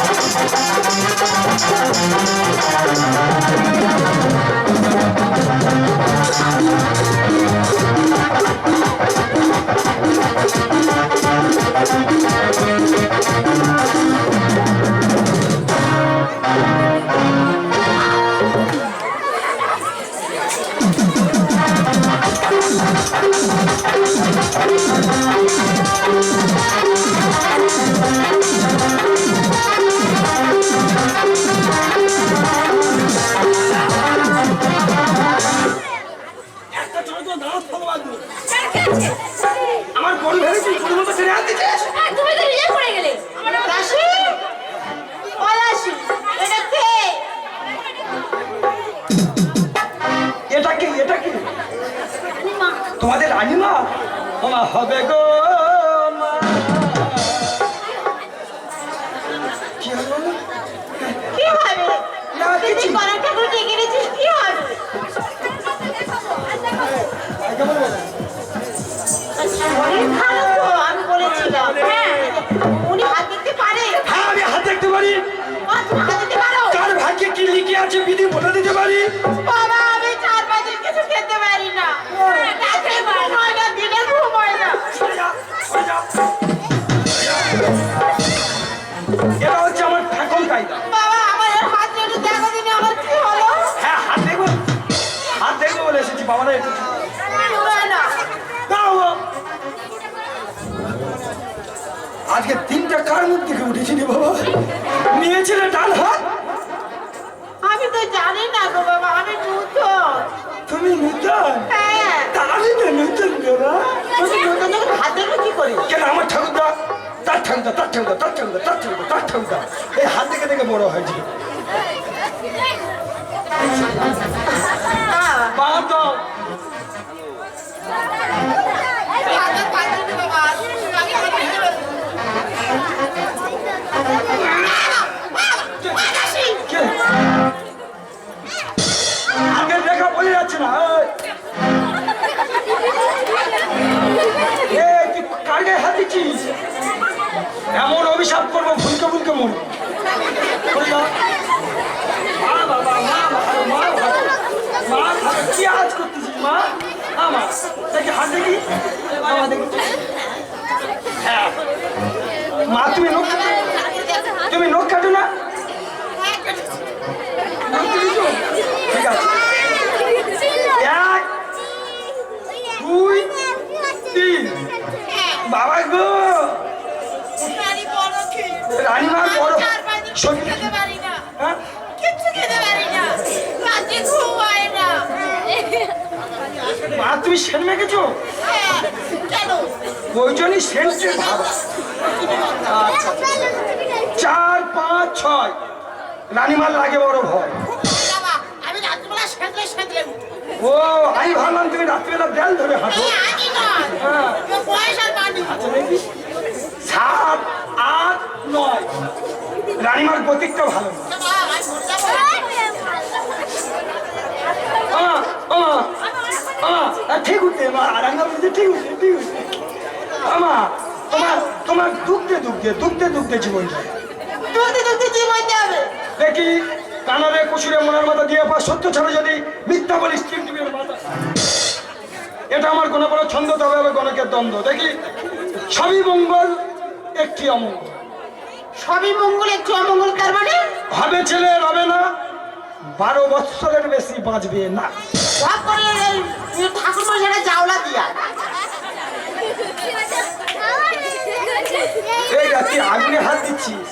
একটা আজকে তিনটা কার মুখ থেকে উঠেছি রে বাবা? নিয়েছিলে ডান হাত? আমি তো জানি না গো বাবা আমি নূতন তুমি নূতন হ্যাঁ। তা আমি তো নূতন গো না তুমি নূতন যখন হাত কি করি? কেন আমার ঠাকুরদা? তার ঠাকুরদা তার ঠাকুরদা তার ঠাকুরদা তার ঠাকুরদা তার ঠাকুরদা। এই হাত দেখে দেখে বড় হয়েছে। মা বাবা মা ভালো মা ভালো। মা ভালো কি আজ করতেছিস মা? আমা দেখি হাত দেখি? দেখি। হ্যাঁ। মা তুমি নখ তুমি নখ কাটো না? ঠিক আছে। এক দুই তিন। বাবা গো! রানীমা শরীর হ্যাঁ? মা তুমি সেন মেখেছো? ওই জন্যই সেন্টের আচ্ছা। চার পাঁচ ছয়। রানীমার লাগে বড় ভয়। আমি রাত্রিবেলা সাঁতলে সাঁতলে ও আমি ভাবলাম তুমি রাত্রিবেলা দেয়াল ধরে হাঁটো। হ্যাঁ। আচ্ছা সাত আট নয়। রানিমার গতিকটা ভালো ঠিক উঠে মা আরাঙ্গা বলছে ঠিক উঠে ঠিক উঠে। আমা তোমার তোমার দুঃখতে দুঃখতে দুঃখতে দুঃখতে জীবন যায়। দেখি কানারে কুসুরে মনের মাথা দিয়ে পা সত্য ছাড়া যদি মিথ্যা বলিস টিভির মাথা। এটা আমার কোনো বড় ছন্দ তবে হবে গণকের দ্বন্দ্ব। দেখি সবই মঙ্গল একটি অমঙ্গল। সবই মঙ্গল একটু অমঙ্গল তার মানে? হবে ছেলে রবে না। বারো বৎসরের বেশি বাঁচবে না। ঠাকুর মশাইরা জাওলা দিয়া। এই রাত্রি আগুনে হাত দিচ্ছিস।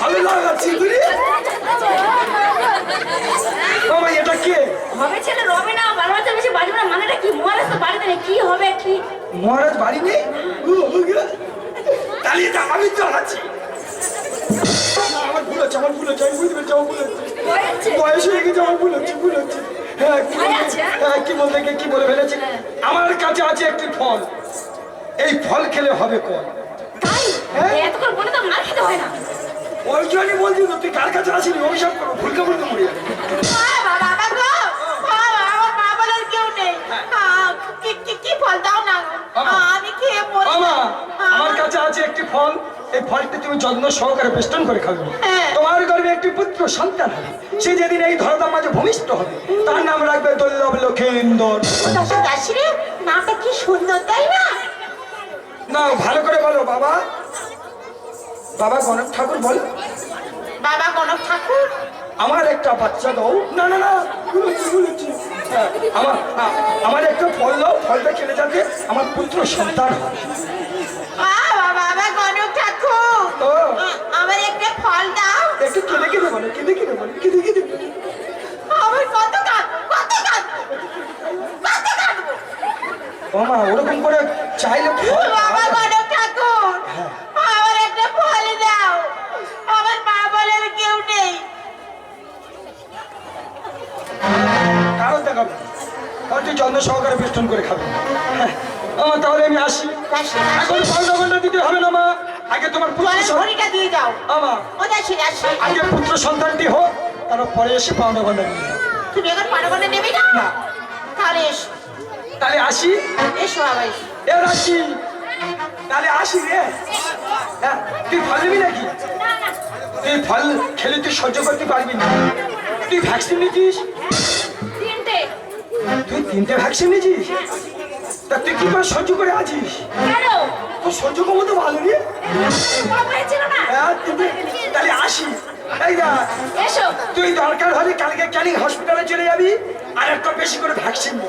ভালো লাগাচ্ছি তুই বাবা এটা কে? হবে ছেলে রবে না বারো বছর বেশি বাজবে না। মানেটা কি? মহারাজ তো বাড়িতে কি হবে কি? মহারাজ বাড়ি নেই? তাহলে এটা আমি তো আছি। আমার ভুল হচ্ছে আমার ভুল হচ্ছে আমি বুঝতে পেরেছি আমার ভুল হচ্ছে। বয়স হয়ে গেছে আমার ভুল হচ্ছে ভুল হচ্ছে। হ্যাঁ কি বলতে- হ্যাঁ? কি বলতে গিয়ে কি বলে ফেলেছি? আমার কাছে আছে একটি ফল। এই ফল খেলে হবে কল হ্যাঁ? এতক্ষণ বলে তো মার খেতে হয় না। ওই জন্যই বলছি তো তুই কার কাছে আসিনি অভিশাপ করো। ভুলকে ভুলকে মরে যাবে। আমা। খেয়ে মরি আমার কাছে আছে একটি ফল এই ফলটি তুমি যত্ন সহকারে বেষ্টন করে খাবে। হ্যাঁ। তোমার গর্বে একটি পুত্র সন্তান হবে। সে যেদিন এই ধরতার মাঝে ভূমিষ্ঠ হবে তার নাম রাখবে দল্লভ লক্ষেন্দর। নামটা কি সুন্দর তাই না? না ভালো করে বলো বাবা। বাবা গণক ঠাকুর বল। বাবা কনক ঠাকুর? আমার একটা বাচ্চা দাও। না না না হ্যাঁ, আমার আ- আমার একটা ফল দাও ফলটা খেলে যাতে আমার পুত্র সন্তান হয় আমার একটা ফল দাও। একটু কেঁদে কেঁদে বলো কেঁদে কেঁদে বলো কেঁদে কেঁদে বলো। আমার কত কাঁদবো কত কাঁদবো কত কাঁদবো ও মা ওরকম করে চাইলে বাবা দেখাবে তুই যত্ন সহকারে বেষ্টন করে খাবে আমার তাহলে আমি আসি। এখন দাসী পাল্টা পাল্টা দিতে হবে না মা। আগে তোমার পুত্র দিয়ে যাও আমা ও দাসী দাসী আগে পুত্র সন্তানটি হোক তারপর পরে এসে পাওনা গন্ডা নিয়ে। তুমি এখন নেবে না? না। তাহলে এসো। তাহলে আসি। এসো আবার এসো। এ রাখি তাহলে আসি রে। হ্যাঁ তুই ফল নিবি নাকি? তুই ফল খেলে তুই সহ্য করতে পারবি না। তুই ভ্যাকসিন তুই তিনটে ভ্যাকসিন নিয়েছিস? তা তুই কি করে সহ্য করে আছিস? তোর সহ্য ক্ষমতা ভালো রে হ্যাঁ তাহলে আসি। এই না তুই দরকার হলে কালকে ক্যানিং হসপিটালে চলে যাবি আর একটা বেশি করে ভ্যাকসিন নে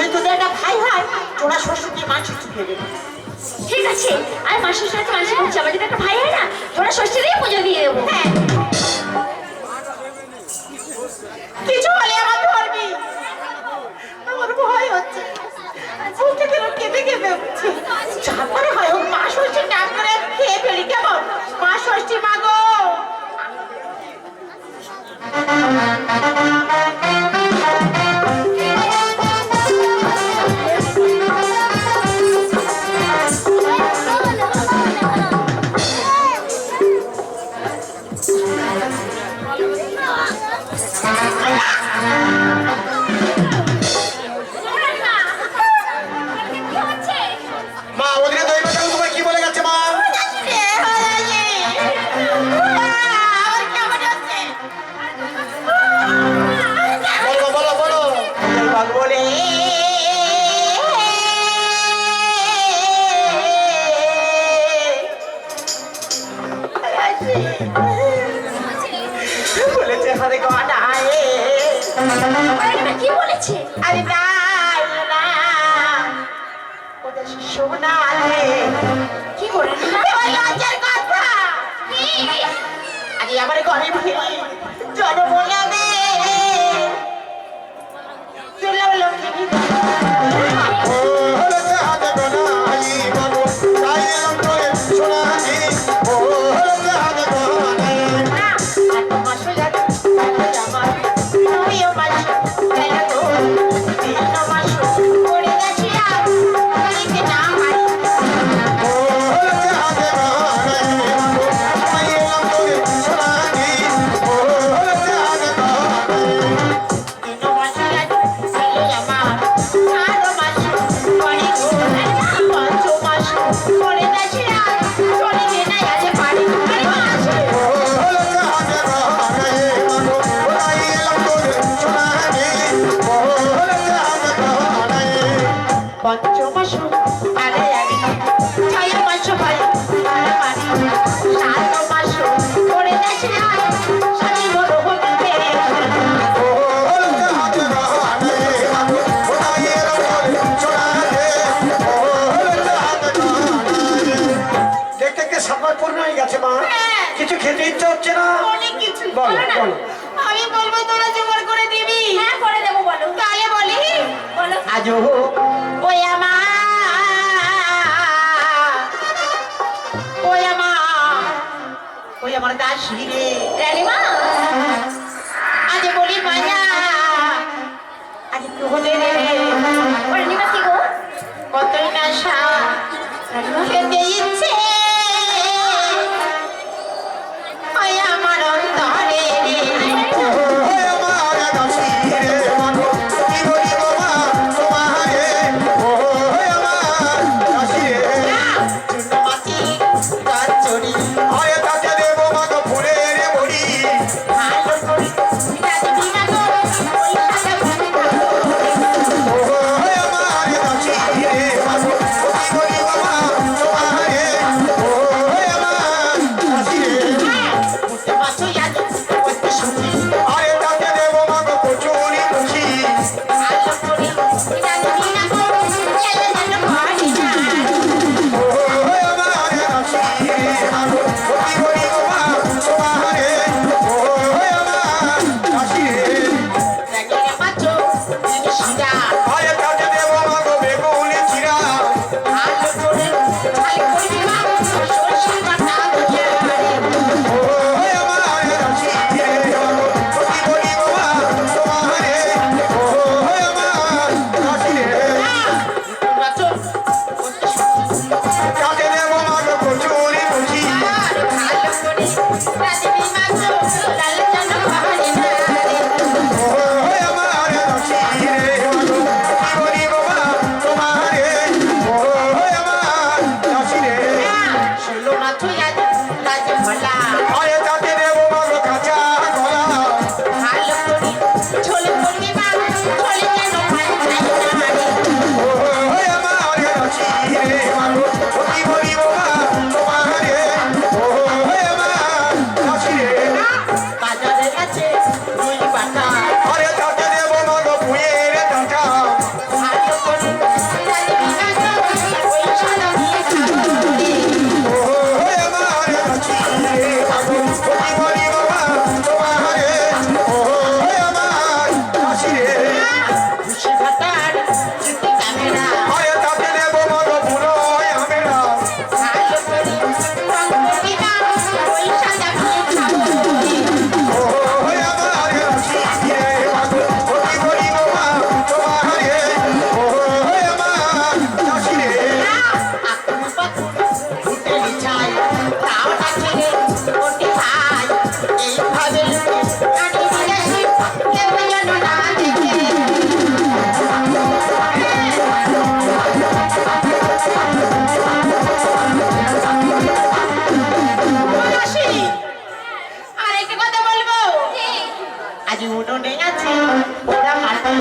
যদি তোদের একটা ভাই হয়, তোরা শ্বশুরকে দেবে। ঠিক আছে আর মাসির সাথে মাসি করছি আমার যদি একটা ভাই হয় না তোরা ষষ্ঠীরই পুজো দিয়ে দেবো হ্যাঁ। কিছু হলে আমার ধরবি। আমার ভয় হচ্ছে। বুকটা কেমন কেঁপে কেঁপে উঠছে। যা করে হয় হোক, মা ষষ্ঠীর নাম করে খেয়ে ফেলি কেমন? মা ষষ্ঠী মা কি বলেছে? আরে না ওদের সোনালে। কি করে লজ্জার কথা। আরে আমার ঘরে জন্ম যাবে লক্ষ্মী কিছু খেতে ইচ্ছে হচ্ছে না? অনেক কিছু। বলো বলো আমি বলব তোরা জোগাড় করে দিবি। হ্যাঁ করে দেবো বলো। তাহলে বলি। বলো। আজো ওই আমার ওই আমার ওই আমার দাসী রে। রানীমা? আজ বলি মায়া আজ একটু হলে রে। রানীমা কি গো? কতই নেশা রানীমা? খেতে ইচ্ছে আজ উনুনে আছে ওরা মাটি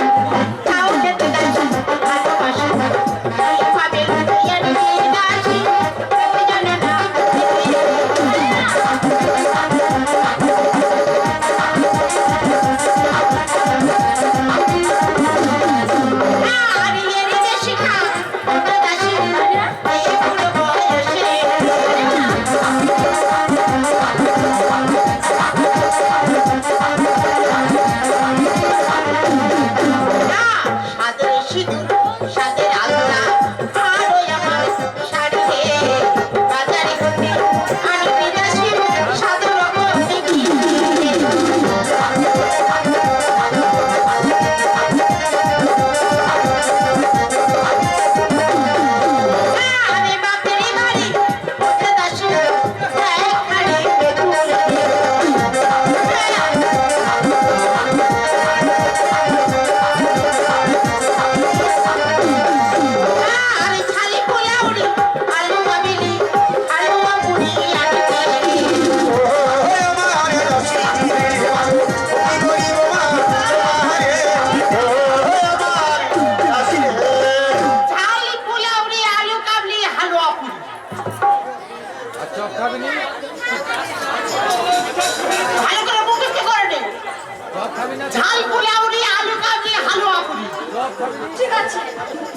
ঠিক আছে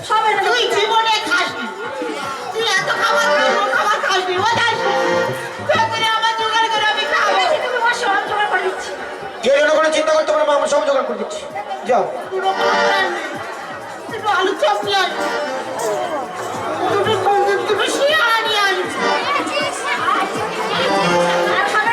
তুই জীবনে খাসনি তুই এত খাবার খাস খাবার খাসনি ও যাসনি করে আমার জোগাড় করে আমি খাব। তুমি বসো আমি জোগাড় করে দিচ্ছি। এই জন্য কোনো চিন্তা করতে পারো মা সব জোগাড় করে দিচ্ছি। যাও। আলু চপ নিয়ে আসবি দুটো দুটো নিয়ে আর খাবে